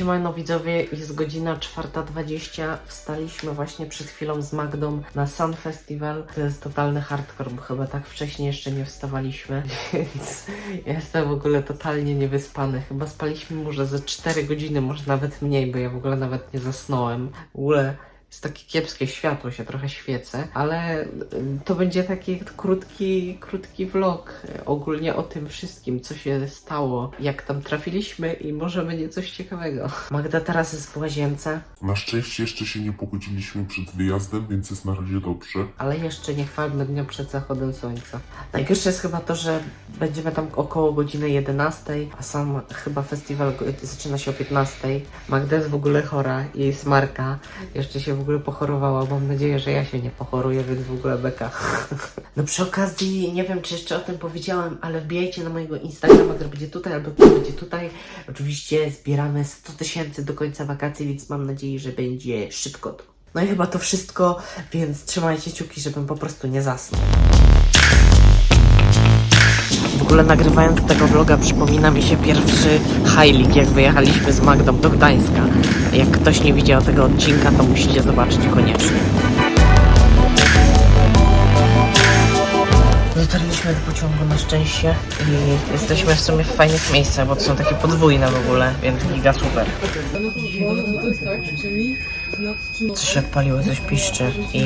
Siemano widzowie, jest godzina 4.20. Wstaliśmy właśnie przed chwilą z Magdą na Sun Festival. To jest totalny hardcore, bo chyba tak wcześnie jeszcze nie wstawaliśmy, więc jestem w ogóle totalnie niewyspany. Chyba spaliśmy może ze 4 godziny, może nawet mniej, bo ja w ogóle nawet nie zasnąłem. W ogóle jest takie kiepskie światło, się trochę świecę, ale y, to będzie taki krótki, krótki vlog y, ogólnie o tym wszystkim, co się stało, jak tam trafiliśmy i może będzie coś ciekawego. Magda teraz jest w łazience, Na szczęście jeszcze się nie pogodziliśmy przed wyjazdem, więc jest na razie dobrze. ale jeszcze nie chwalmy dnia przed zachodem słońca. Najgorsze jest chyba to, że będziemy tam około godziny 11, a sam chyba festiwal zaczyna się o 15. Magda jest w ogóle chora, jej smarka jeszcze się w ogóle pochorowała. Mam nadzieję, że ja się nie pochoruję, więc w ogóle beka. No przy okazji, nie wiem czy jeszcze o tym powiedziałem, ale wbijajcie na mojego Instagrama, który będzie tutaj albo który będzie tutaj. Oczywiście zbieramy 100 tysięcy do końca wakacji, więc mam nadzieję, że będzie szybko. No i chyba to wszystko, więc trzymajcie kciuki, żebym po prostu nie zasnął. Ogóle nagrywając tego vloga przypomina mi się pierwszy Heilig, jak wyjechaliśmy z Magdą do Gdańska. Jak ktoś nie widział tego odcinka, to musicie zobaczyć koniecznie. Dotarliśmy do pociągu na szczęście i jesteśmy w sumie w fajnych miejscach, bo to są takie podwójne w ogóle, więc giga super. Coś się odpaliło, coś piszczy i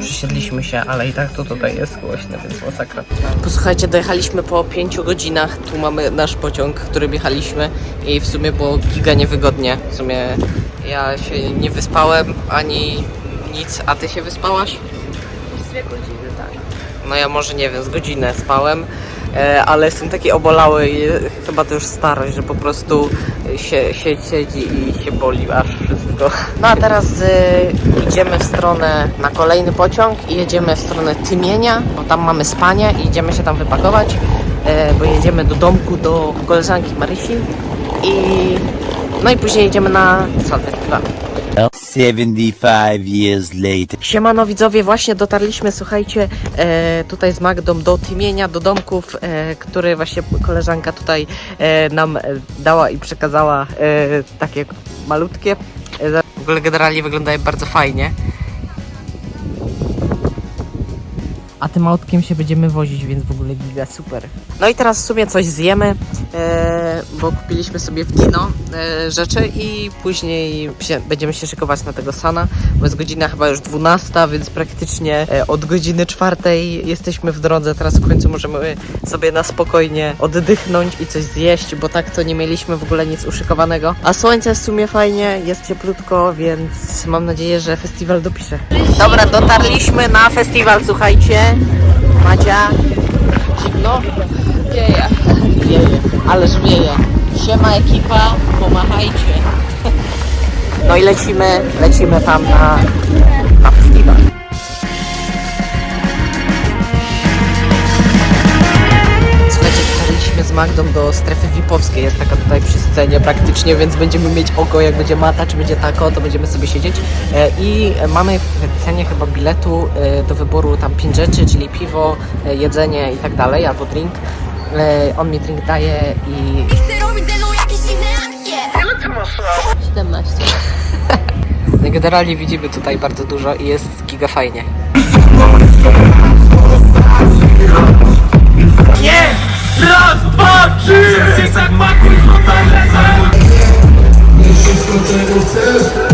przysiedliśmy się, ale i tak to tutaj jest głośne, więc masakra. Posłuchajcie, dojechaliśmy po 5 godzinach, tu mamy nasz pociąg, którym jechaliśmy i w sumie było giga niewygodnie. W sumie ja się nie wyspałem ani nic, a ty się wyspałaś? Dwie godziny. No ja może nie wiem, z godzinę spałem, e, ale jestem taki obolały i chyba to już starość, że po prostu się, się siedzi i się boli aż wszystko. No a teraz e, idziemy w stronę na kolejny pociąg i jedziemy w stronę Tymienia, bo tam mamy spanie i idziemy się tam wypakować, e, bo jedziemy do domku do koleżanki Marysi i no i później jedziemy na Festival. 75 years later. Siemano widzowie, właśnie dotarliśmy, słuchajcie, e, tutaj z Magdą do Tymienia, do domków, e, który właśnie koleżanka tutaj e, nam e, dała i przekazała e, takie malutkie. E, w ogóle generalnie wyglądają bardzo fajnie. A tym autkiem się będziemy wozić, więc w ogóle giga super. No i teraz w sumie coś zjemy, e, bo kupiliśmy sobie w kino e, rzeczy i później będziemy się szykować na tego Sana, bo jest godzina chyba już 12, więc praktycznie e, od godziny czwartej jesteśmy w drodze. Teraz w końcu możemy sobie na spokojnie oddychnąć i coś zjeść, bo tak to nie mieliśmy w ogóle nic uszykowanego. A słońce w sumie fajnie, jest cieplutko, więc mam nadzieję, że festiwal dopisze. Dobra, dotarliśmy na festiwal, słuchajcie. Madzia, zimno? Wieje. Wieje, ależ wieje. Siema ekipa, pomachajcie. No i lecimy, lecimy tam na, na festiwal. Z Magdą do strefy VIP-owskiej, jest taka tutaj przy scenie praktycznie, więc będziemy mieć oko, jak będzie mata, czy będzie tako, to będziemy sobie siedzieć. E, I mamy w cenie chyba biletu e, do wyboru tam 5 rzeczy, czyli piwo, e, jedzenie i tak dalej, albo drink. E, On mi drink daje i Chcę robić ze mną jakieś dziwne akcje 17. No Generalnie widzimy tutaj bardzo dużo i jest giga fajnie. Raz, dwa, trzy! Zygzak ma kurwa, ta Nie wszystko czego chcesz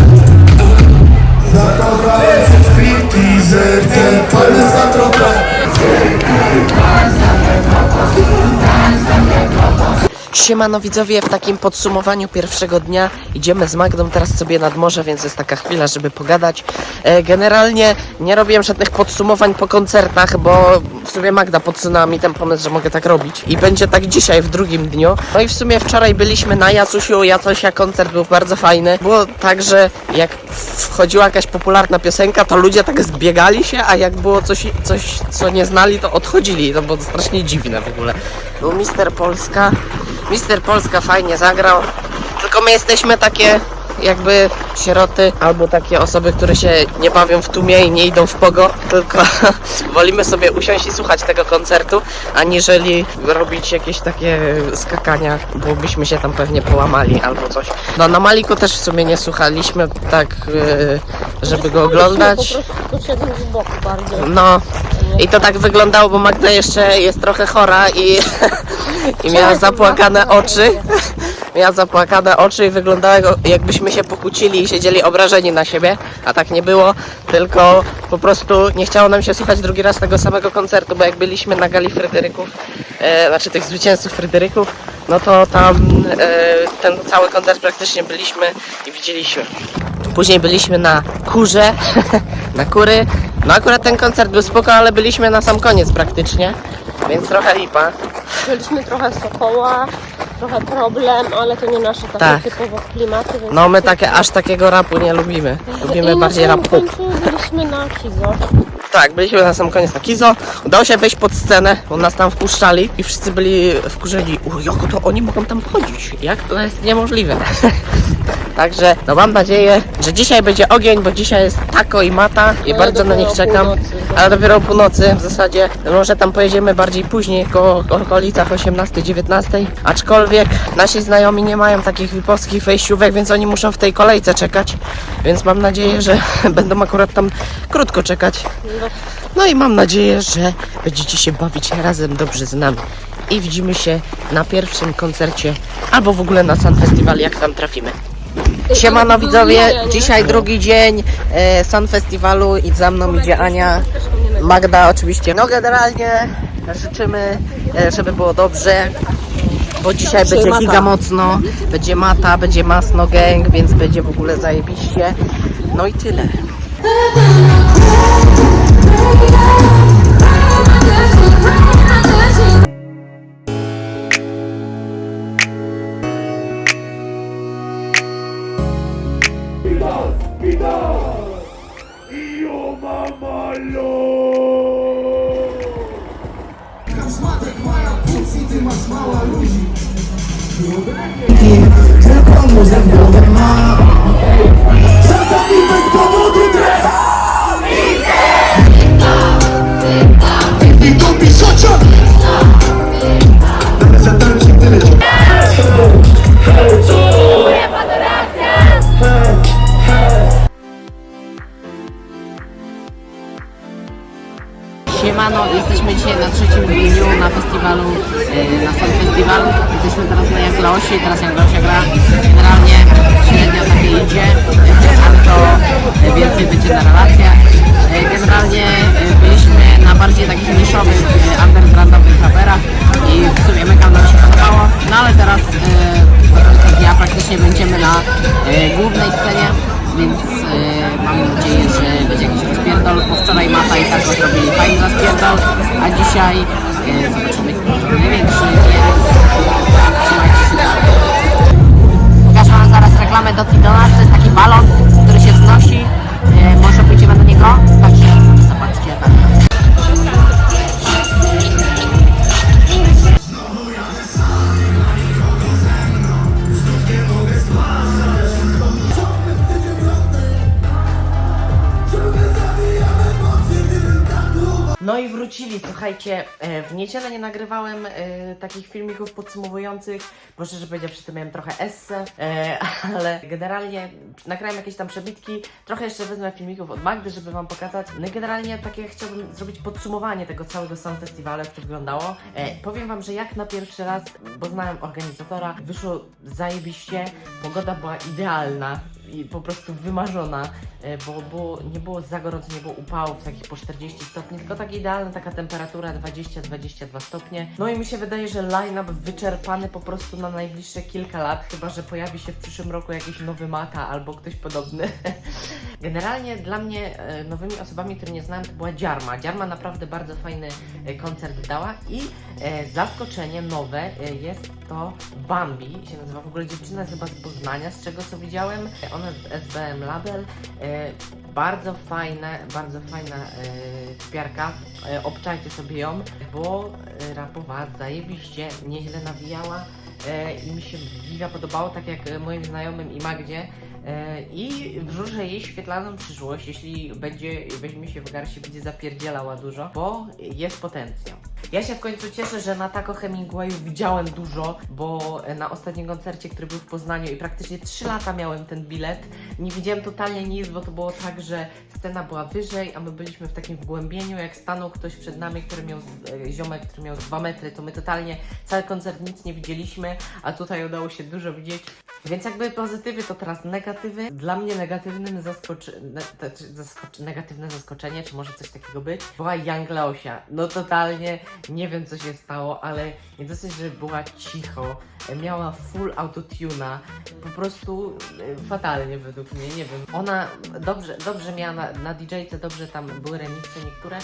Siemano widzowie, w takim podsumowaniu pierwszego dnia idziemy z Magdą teraz sobie nad morze, więc jest taka chwila, żeby pogadać. E, generalnie nie robiłem żadnych podsumowań po koncertach, bo w sumie Magda podsunęła mi ten pomysł, że mogę tak robić. I będzie tak dzisiaj w drugim dniu. No i w sumie wczoraj byliśmy na Jacusiu, Jacosia koncert był bardzo fajny. Było tak, że jak wchodziła jakaś popularna piosenka, to ludzie tak zbiegali się, a jak było coś, coś co nie znali, to odchodzili. To było strasznie dziwne w ogóle. Był Mister Polska. Mister Polska fajnie zagrał, tylko my jesteśmy takie jakby sieroty albo takie osoby, które się nie bawią w tłumie i nie idą w pogo, tylko wolimy sobie usiąść i słuchać tego koncertu, aniżeli robić jakieś takie skakania, bo byśmy się tam pewnie połamali albo coś. No na Maliku też w sumie nie słuchaliśmy tak, e, żeby go oglądać. Po prostu szedłem z boku bardziej. No i to tak wyglądało, bo Magda jeszcze jest trochę chora i, i miała zapłakane oczy. Miała zapłakane oczy i wyglądało jak- jakbyśmy się pokłócili i siedzieli obrażeni na siebie, a tak nie było, tylko po prostu nie chciało nam się słuchać drugi raz tego samego koncertu, bo jak byliśmy na gali Fryderyków, e, znaczy tych zwycięzców Fryderyków, no to tam e, ten cały koncert praktycznie byliśmy i widzieliśmy. Później byliśmy na kurze, na kury. No akurat ten koncert był spoko, ale byliśmy na sam koniec praktycznie, więc trochę lipa. Byliśmy trochę Sokoła, trochę problem, ale to nie nasze takie Tak. typowo klimaty. Więc No my takie, aż takiego rapu nie lubimy. Lubimy I bardziej na rap samym pop. końcu byliśmy na Kizo. Tak, byliśmy na sam koniec na Kizo. Udało się wejść pod scenę, bo nas tam wpuszczali i wszyscy byli wkurzeni. U, jak to oni mogą tam wchodzić? Jak to jest niemożliwe? Także no mam nadzieję, że dzisiaj będzie ogień, bo dzisiaj jest tako i mata i bardzo na nich czekam. Ale dopiero o północy w zasadzie. Może tam pojedziemy bardziej później, koło okolicach 18-19. Aczkolwiek nasi znajomi nie mają takich wipowskich wejściówek, więc oni muszą w tej kolejce czekać. Więc mam nadzieję, że będą akurat tam krótko czekać. No i mam nadzieję, że będziecie się bawić razem dobrze z nami. I widzimy się na pierwszym koncercie, albo w ogóle na Sun Festival, jak tam trafimy. Siemano widzowie, dzisiaj drugi dzień e, Sun Festiwalu i za mną idzie Ania, Magda oczywiście. No generalnie życzymy, e, żeby było dobrze, bo dzisiaj będzie giga mocno, będzie mata, będzie masno gang, więc będzie w ogóle zajebiście. No i tyle. Siemano, jesteśmy dzisiaj na trzecim dniu na festiwalu, e, na Sun Festiwalu. Jesteśmy teraz na Jaglaosie, teraz Jaglaosia gra. Generalnie średnio takie idzie, ale to e, więcej będzie na relacjach. E, Generalnie byliśmy na bardziej takich niszowych, undergroundowych raperach i w sumie mega nam się podobało. No ale teraz e, dnia praktycznie będziemy na głównej scenie, więc mam nadzieję, że będzie jakiś rozpierdol, bo wczoraj Mata i tak zrobili. Fajny rozpierdol, a dzisiaj e, zobaczymy. Największy jest. Trzymajcie się. Pokażę zaraz reklamę do Tidona, to jest taki balon, który się wznosi, e, może pójdziemy do niego, także słuchajcie, e, w niedzielę nie nagrywałem e, takich filmików podsumowujących, bo szczerze powiedziawszy to miałem trochę esse, e, ale generalnie nagrałem jakieś tam przebitki, trochę jeszcze wezmę filmików od Magdy, żeby Wam pokazać. No generalnie takie chciałbym zrobić podsumowanie tego całego Sun Festiwalu, jak to wyglądało. Powiem Wam, że jak na pierwszy raz, bo znałem organizatora, wyszło zajebiście, pogoda była idealna i po prostu wymarzona, e, bo, bo nie było za gorąco, nie było upałów takich po 40 stopni, tylko tak idealna taka temperatura 20-22 stopnie. No i mi się wydaje, że line-up wyczerpany po prostu na najbliższe kilka lat, chyba że pojawi się w przyszłym roku jakiś nowy Mata albo ktoś podobny. Generalnie dla mnie e, nowymi osobami, które nie znałem, to była Dziarma. Dziarma naprawdę bardzo fajny e, koncert dała i e, zaskoczenie nowe jest to Bambi, się nazywa w ogóle dziewczyna chyba z Poznania, z czego co widziałem. Ona z SBM Label. Bardzo fajna, bardzo fajna typiarka. E, obczajcie sobie ją, bo rapowała zajebiście, nieźle nawijała. i mi się giga podobało, tak jak moim znajomym i Magdzie. E, I wróżę jej świetlaną przyszłość, jeśli będzie, weźmie się w garści, będzie zapierdzielała dużo, bo jest potencjał. Ja się w końcu cieszę, że na Taco Hemingwayu widziałem dużo, bo na ostatnim koncercie, który był w Poznaniu i praktycznie 3 lata miałem ten bilet, nie widziałem totalnie nic, bo to było tak, że scena była wyżej, a my byliśmy w takim wgłębieniu, jak stanął ktoś przed nami, który miał, e, ziomek, który miał z 2 metry, to my totalnie cały koncert nic nie widzieliśmy, a tutaj udało się dużo widzieć. Więc jakby pozytywy to teraz negatywy. Dla mnie negatywnym zaskoczy... zaskoczy... negatywne zaskoczenie, czy może coś takiego być, była Young Leosia. No totalnie nie wiem co się stało, ale nie dosyć, że była cicho, miała full autotuna, po prostu e, fatalnie według mnie, nie wiem. Ona dobrze, dobrze miała na, na DJ-ce, dobrze tam były remiksy niektóre,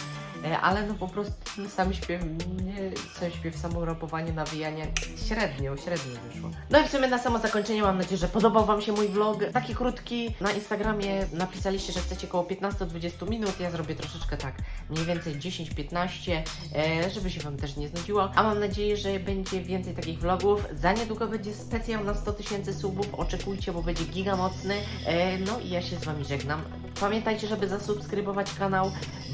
e, ale no po prostu sam śpiew, nie, sam śpiew, samo rapowanie, nawijanie, średnio, średnio wyszło. No i w sumie na samo zakończenie mam nadzieję, że podobał Wam się mój vlog, taki krótki, na Instagramie napisaliście, że chcecie około 15-20 minut, ja zrobię troszeczkę tak, mniej więcej 10-15, e, żeby się Wam też nie znudziło, a mam nadzieję, że będzie więcej takich vlogów, za niedługo będzie specjal na 100 tysięcy subów, oczekujcie, bo będzie giga mocny, e, no i ja się z Wami żegnam. Pamiętajcie, żeby zasubskrybować kanał,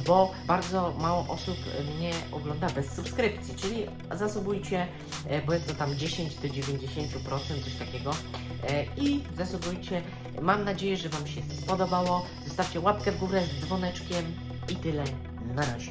bo bardzo mało osób mnie ogląda bez subskrypcji, czyli zasubujcie, e, bo jest to tam 10 do 90%, coś takiego. E, I zasubujcie. Mam nadzieję, że Wam się spodobało. Zostawcie łapkę w górę z dzwoneczkiem i tyle. Na razie.